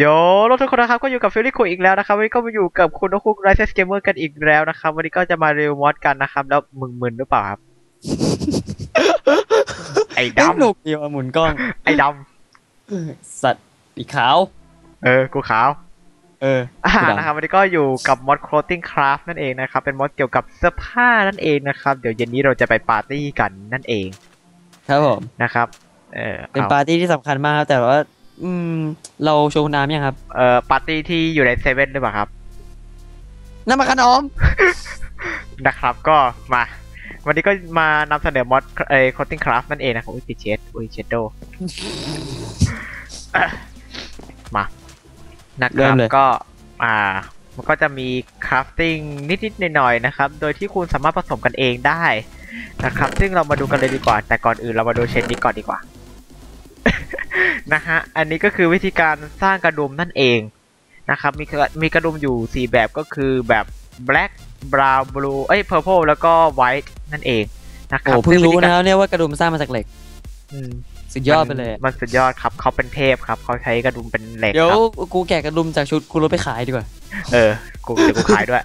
โยรถทุกคนนะครับ ก็อยู่กับฟิลลี่คุยอีกแล้วนะครับ วันนี้ก็มาอยู่กับคุณนกคุกไรเซสเกมเมอร์กันอีกแล้วนะครับ วันนี้ก็จะมารีวิวมอดกันนะครับ แล้วมึงมึนหรือเปล่าครับ ไอ้เอ้ยดำหนุกดีว่ะหมุนกล้อง ไอ้ดสัตว์อีขาวำเออ กูขาว เอออ่าสีดำนะครับ วันนี้ก็อยู่กับมอด clothing craft นั่นเองนะครับ เป็นมอดเกี่ยวกับเสื้อผ้านั่นเองนะครับ เดี๋ยวเย็นนี้เราจะไปปาร์ตี้กันนั่นเอง ครับผม นะครับ เออ เป็นอาปาร์ตี้ที่สำคัญมากครับ แต่ว่า อืม เราโชว์น้ำยังครับ เอ่อปาร์ตี้ที่อยู่ในเซเว่นหรือเปล่าครับ น้ำมันขนม นะครับก็มา วันนี้ก็มานำเสนอมอดเอ่อ clothing craft นั่นเองนะครับอุ้ยติดเชดอุ้ยเชดโดมานะคเริ่รับมเลยก็อ่ามันก็จะมี crafting นิดๆหน่อยๆนะครับ โดยที่คุณสามารถผสมกันเองได้นะครับ ซึ่งเรามาดูกันเลยดีกว่า แต่ก่อนอื่นเรามาดูเชนนี้ก่อนดีกว่า นะฮะ อันนี้ก็คือวิธีการสร้างกระดุมนั่นเองนะครับ มีกระมีกระดุมอยู่ 4 แบบก็คือแบบ black brown blue เอ้ย purple แล้วก็ white นั่นเองนะคโอ้รับเพิ่งรู้ซึ่วิธีนะกาครับเนี่ยว่ากระดุมสร้างมาจากเหล็กอืมสุดยอดไปเลยมันมันสุดยอดครับ เขาเป็นเทพครับ เขาใช้กระดุมเป็นเหล็กเดี๋ยวครับกูแกะกระดุมจากชุดกูรถไปขายดีกว่า เออ กูเดี๋ยวกูขายด้วย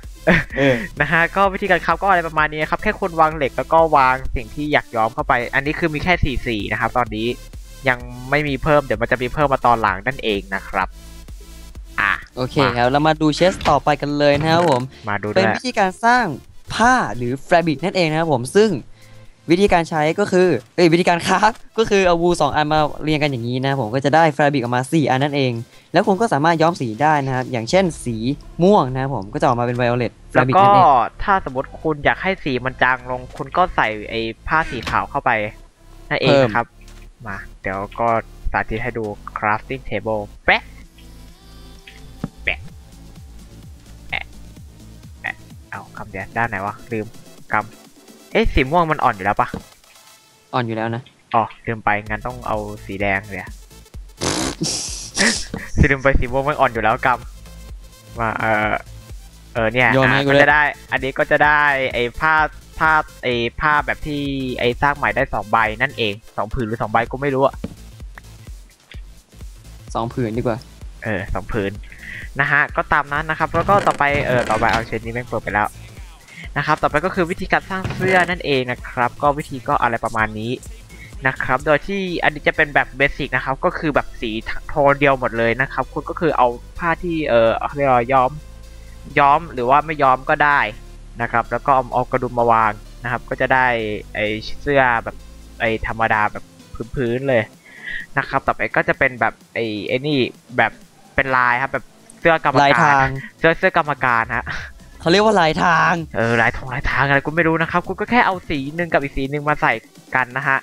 เออนะฮะ ก็วิธีการครับก็อะไรประมาณนี้ครับ แค่คุณวางเหล็กแล้วก็วางสิ่งที่อยากย้อมเข้าไป อันนี้คือมีแค่สี่สี่นะครับ ตอนนี้ ยังไม่มีเพิ่มเดี๋ยวมันจะมีเพิ่มมาตอนหลังนั่นเองนะครับอะโอเคครับเรามาดูเชสต่อไปกันเลยนะครับผมมาดูด้เป็วนยวิธีการสร้างผ้าหรือแฟบริกนั่นเองนะครับผมซึ่งวิธีการใช้ก็คือเอ้ยวิธีการคราฟก็คือเอาวูสองอันมาเรียงกันอย่างนี้นะครับผมก็จะได้แฟบริกออกมา 4 อันนั่นเอง แล้วคุณก็สามารถย้อมสีได้นะครับอย่างเช่นสีม่วงนะครับผมก็จะออกมาเป็นไวโอเลตแฟแล้วบริกก็นั่นเองถ้าสมมติคุณอยากให้สีมันจางลง คุณก็ใส่ไอ้ผ้าสีขาวเข้าไปนั่นเองนะครับ มา เดี๋ยวก็สาธิตให้ดู crafting table แปะแปะแอะแอะเอาคำเดียวด้านไหนวะ ลืมกำเอ๊ะสีม่วงมันอ่อนอยู่แล้วปะอ่อนอยู่แล้วนะอ๋อลืมไปงั้นต้องเอาสีแดงเลยอะสีลืมไปสีม่วงมันอ่อนอยู่แล้วกำมาเออเออเนี่ยโยนให้อะกูก็เลยจะได้ อันนี้ก็จะได้ไอ้ผ้า ผ้าไอ้ผ้าแบบที่ไอ้สร้างใหม่ได้สองใบนั่นเองสองผืนหรือสองใบก็ไม่รู้อะสองผืนดีกว่า เออสองผืนนะฮะก็ตามนั้นนะครับ แล้วก็ต่อไปเออต่อไปเอาเชนนี้แม่งเปิดไปแล้วนะครับ ต่อไปก็คือวิธีการสร้างเสื้อนั่นเองนะครับ ก็วิธีก็อะไรประมาณนี้นะครับ โดยที่อันนี้จะเป็นแบบเบสิกนะครับ ก็คือแบบสีโทนเดียวหมดเลยนะครับ คุณก็คือเอาผ้าที่เออเขาเรียกว่าย้อม ย้อมหรือว่าไม่ย้อมก็ได้ นะครับ แล้วก็เอาเอากระดุมมาวางนะครับ ก็จะได้ไอเสื้อแบบไอธรรมดาแบบพื้นๆเลยนะครับ ต่อไปก็จะเป็นแบบไอไอนี่แบบเป็นลายครับแบบเสื้อกรรมลายกาทาร งเสื้อเสื้อกรรมการฮะ เขาเรียกว่าลายทาง เออลายทองลายทางอะไรกูไม่รู้นะครับกูก็แค่เอาสีหนึ่งกับอีกสีหนึ่งมาใส่กันนะฮะ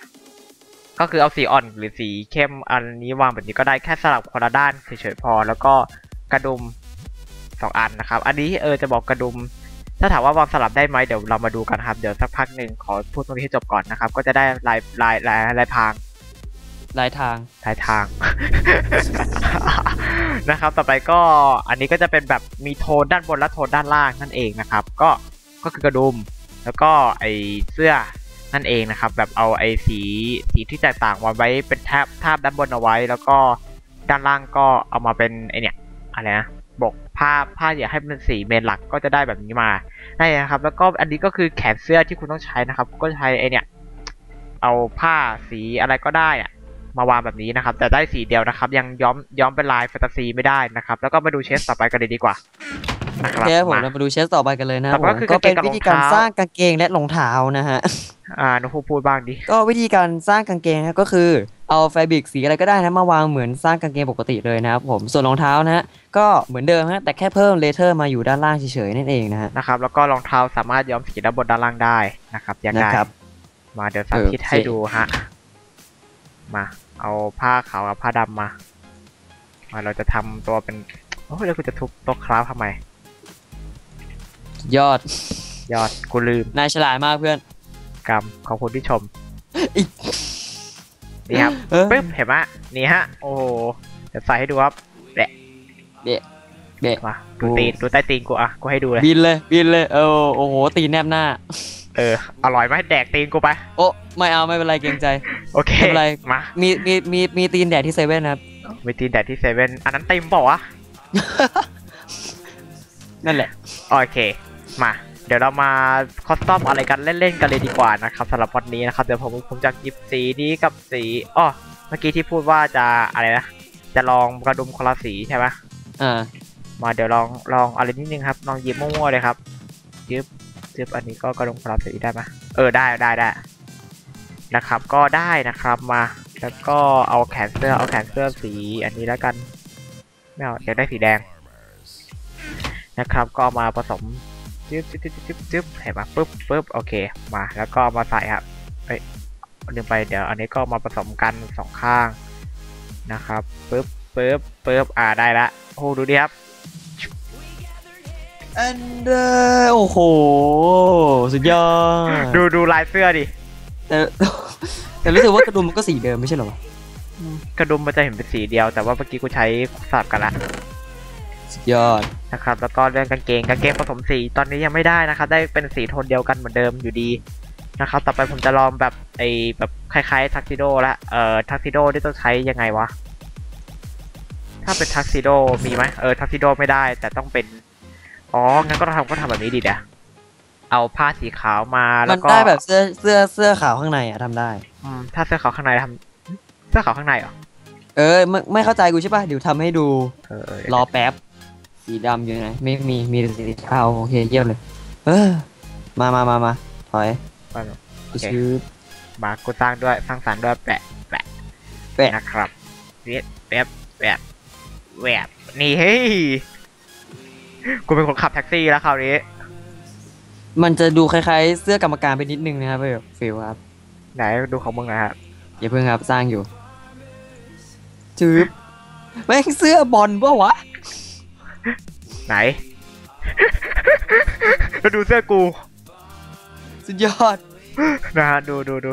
ก็คือเอาสีอ่อนหรือสีเข้มอันนี้วางแบบนี้ก็ได้แค่สลับคนละด้านเฉยๆพอ แล้วก็กระดุมสองอันนะครับ อันนี้เออจะบอกกระดุม ถ้าถามว่าวางสลับได้ไหมเดี๋ยวเรามาดูกันครับ เดี๋ยวสักพักหนึ่งขอพูดตรงนี้ให้จบก่อนนะครับ ก็จะได้ลายลายลายลายพรางลายทางลายทาง นะครับ ต่อไปก็อันนี้ก็จะเป็นแบบมีโทนด้านบนและโทนด้านล่างนั่นเองนะครับ ก็ก็คือกระดุม แล้วก็ไอเสื้อนั่นเองนะครับ แบบเอาไอสีสีที่แตกต่างมาไว้เป็นแทบทาบด้านบนเอาไว้ แล้วก็ด้านล่างก็เอามาเป็นไอเนี่ยอะไรนะ บกผ้าผ้าอย่าให้เป็นสีเมนหลักก็จะได้แบบนี้มาได้นะครับ แล้วก็อันนี้ก็คือแขนเสื้อที่คุณต้องใช้นะครับ ก็ใช้ไอเนี่ย เอาผ้าสีอะไรก็ได้อะมาวางแบบนี้นะครับ แต่ได้สีเดียวนะครับ ยังย้อมย้อมเป็นลายแฟนตาซีไม่ได้นะครับ แล้วก็มาดูเชสต่อไปกันเลยดีกว่านะคโอรับเคครับผมมาเรามาดูเชสต่อไปกันเลยนะครับต่อไปผมก็คือก็เป็นกางเกงกับวิธีการรองเท้าสร้างกางเกงและรองเท้านะฮะอ่าน้องพูพูดบ้างดิก็วิธีการสร้างกางเกงนะครับก็คือ เอาแฟบริกสีอะไรก็ได้นะมาวางเหมือนสร้างกางเกงปกติเลยนะครับผมส่วนรองเท้านะฮะก็เหมือนเดิมฮะแต่แค่เพิ่มเลเทอร์มาอยู่ด้านล่างเฉยๆนั่นเองนะฮะนะครับแล้วก็รองเท้าสามารถย้อมสีด้านบนด้านล่างได้นะครับยังไงนะครับ มาเดี๋ยวสาธิตโอเคให้ดูฮะมาเอาผ้าขาวกับผ้าดำมามาเราจะทำตัวเป็นโอ้ยแล้วกูจะทุบโต๊ะคราฟทำไม ยอด ยอดกูลืมนายฉลาดมากเพื่อนกรรมขอบคุณที่ชมอีก นี่ครับเออปึ๊บเห็นไหมนี่ฮะ โอ้โหเดี๋ยวใส่ให้ดูครับแบะเบะเบะมาดูตีนดูใต้ตีนกูอะกูให้ดูเลยบินเลยบินเลยเออโอ้โหตีนแนบหน้า เอออร่อยไหมแดกตีนกูไปโอ้ไม่เอาไม่เป็นไรเกรงใจโอเคไม่เป็นไรมามีมีมีมีตีนแดดที่เซเว่นนะครับมีตีนแดดที่เซเว่นอันนั้นเต็มเปล่าวะนั่นแหละโอเคมาเดี๋ยวเรามาคอสตอมอะไรกันเล่นๆกันเลยดีกว่านะครับสำหรับวันนี้นะครับเดี๋ยวผมผมจะหยิบสีนี้กับสีอ้อเมื่อกี้ที่พูดว่าจะอะไรนะจะลองกระดุมคนละสีใช่ไหมอ่ามาเดี๋ยวลองลองอะไรนิดนึงครับลองหยิบมั่วๆเลยครับยึบยึบอันนี้ก็กระดุมคนละสีได้ไหมเออได้ได้ได้นะครับ ก็ได้นะครับมาแล้วก็เอาแขนเสื้อเอาแขนเสื้อสีอันนี้แล้วกันไม่เอาอยากได้สีแดงนะครับ ก็เอามาผสม จึ๊บจึ๊บจึ๊บจึ๊บจึ๊บเห็นปะปึ๊บปึ๊บโอเคมาแล้วก็มาใส่ครับเอ้ยลืมไปเดี๋ยวอันนี้ก็มาผสมกันสองข้างนะครับปึ๊บปึ๊บปึ๊บอ่าได้ละโอ้ดูดิครับอันเดอร์โอ้โหสุดยอดดูดูลายเสื้อดิแต่แต่รู้สึกว่ากระดุมมันก็สีเดิมไม่ใช่หรอวะกระดุมมันจะเห็นเป็นสีเดียวแต่ว่าเมื่อกี้กูใช้สับกันละ สุดยอดนะครับแล้วก็เรื่องกางเกงกางเกงผสมสีตอนนี้ยังไม่ได้นะครับ ได้เป็นสีโทนเดียวกันเหมือนเดิมอยู่ดีนะครับ ต่อไปผมจะลองแบบไอแบบคล้ายๆทักซิโดละเอ่อทักซิโดที่ต้องใช้ยังไงวะ ถ้าเป็นทักซิโดมีไหมเออทักซิโดไม่ได้ แต่ต้องเป็นอ๋องั้นก็ทำก็ทำแบบนี้ดีเดี๋ยวเอาผ้าสีขาวมาแล้มัวนก็ได้แบบเสื้อเสื้อเสื้อขาวข้างในอะทำได้ อืมถ้าเสื้อขาวข้างในทำเสื้อขาวข้างในเหรอเออไม่ไม่เข้าใจกูใช่ป่ะเดี๋ยวทำให้ดูเออเออรอแป๊บ สีดำอยู่ไหนไม่มีมีแต่สีขาวโอเคเยี่ยมเลย เออ มามามามาถอยไปเนอะโอเคชื้อมากูสร้างด้วยสร้างสรรค์ด้วยแปะแปะแปะนะครับเวียดแปะแปะแหวบนี่เฮ้ยกูเป็นคนขับแท็กซี่แล้วคราวนี้มันจะดูคล้ายๆ เสื้อกรรมการไปนิดนึงนะครับแบบฟิลครับไหนดูของมึงหนะครับอย่าเพิ่งครับสร้างอยู่จืบแม่งเสื้อบอลปะวะ ไหน แล้วดูเสื้อกู สุดยอด นะฮะ ดูดูดู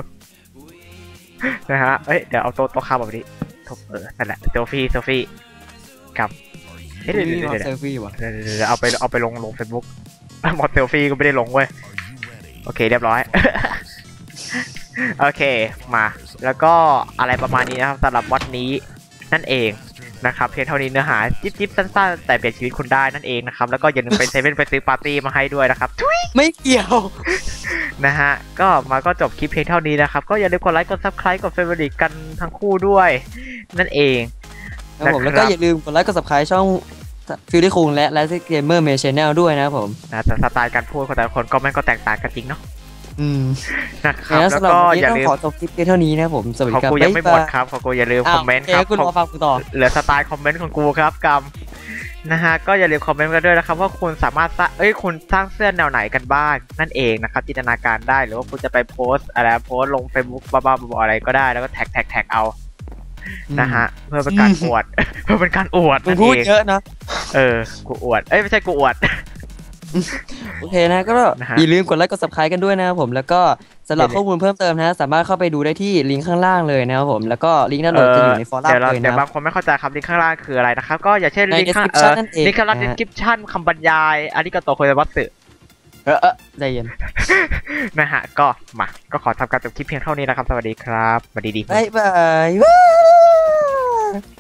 นะฮะ เอ้ย เดี๋ยวเอาโต๊ะโต๊ะข้าวแบบนี้ทุบเออ นั่นแหละเซลฟี่เซลฟี่กับเฮ้ยเดี๋ยวนี่เดี๋ยวมาเดี๋ยวเซลฟี่วะเดี๋ยวเดี๋ยวเดี๋ยวเอาไปเอาไปลงลงเฟซบุ๊กมอดเซลฟี่ก็ไม่ได้ลงเว้ย โอเคเรียบร้อย โอเค มา แล้วก็อะไรประมาณนี้นะครับสำหรับวัดนี้นั่นเอง นะครับเพียงเท่านี้เนื้อหาจิ๊บจิ๊บสั้นๆ แต่เปลี่ยนชีวิตคุณได้นั่นเองนะครับ แล้วก็อย่าลืมไปเซเว่นไปซื้อปาร์ตี้มาให้ด้วยนะครับทุยไม่เกี่ยว นะฮะ ก็มาก็จบคลิปเพียงเท่านี้นะครับ ก็อย่าลืมกดไลค์กด subscribe กดเฟเวอร์กันทั้งคู่ด้วย นั่นเองครับผมนะครับแล้วก็อย่าลืมกดไลค์กด subscribe ช่องฟิลลี่คุงและและเกมเมอร์เมชแนลด้วยนะครับผมนะแต่สไตล์การพูดของแต่ละคนก็แม่งก็แตกต่างกันจริงเนาะ อืมนะครับแล้วแล้วสำหรับก็วันนี้อย่าต้องลืมขอจบคลิปเพียงเท่านี้นะครับผมสวัสขดีองครับกูยังไม่หมดายายครับของกูอย่าลืมอ้าควอมเมนต์โอครับคุณของรอฟังกูต่อเหลือสไตล์คอมเมนต์ของกูครับกรรมนะฮะก็อย่าลืมคอมเมนต์กันด้วยนะครับ ว่าคุณสามารถสร้างเอ้ยคุณสร้างเสื้อแนวไหนกันบ้างนั่นเองนะครับจินตนาการได้หรือว่าคุณจะไปโพสต์อะไรโพสต์ลง Facebook บ้าๆบอๆอะไรก็ได้แล้วก็แท็กแท็กแท็กเอานะฮะเพื่อเป็นการอวด เพื่อเป็นการอวดมึงนั่นพูดเองเยอะนะเออกูอวดเอ้ยไม่ใช่กูอวด โอเคนะก็นะฮะอย่าลืมกดไลค์กด subscribe กันด้วยนะครับผมแล้วก็สำหรับเดี๋ยวข้อมูลเพิ่มเติมนะสามารถเข้าไปดูได้ที่ลิงก์ข้างล่างเลยนะครับผมแล้วก็ลิงก์ด้านบนจะอยู่ในฟอรัมเดี๋ยวเราเลยเดี๋ยวนะบางคนไม่เข้าใจครับลิงก์ข้างล่างคืออะไรนะครับก็อย่าเช่นในลิงก์ข้างเอ description อนั่นเองลิงก์ข้างล่างนะฮะ description คำบรรยายอาริกาโตโคยวัตสึเออเออใจเย็นนะฮะก็มาก็ขอทำการจบคลิปเพียงเท่านี้นะครับ สวัสดีครับสวัสดีดีบายบายว้า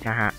นะฮะ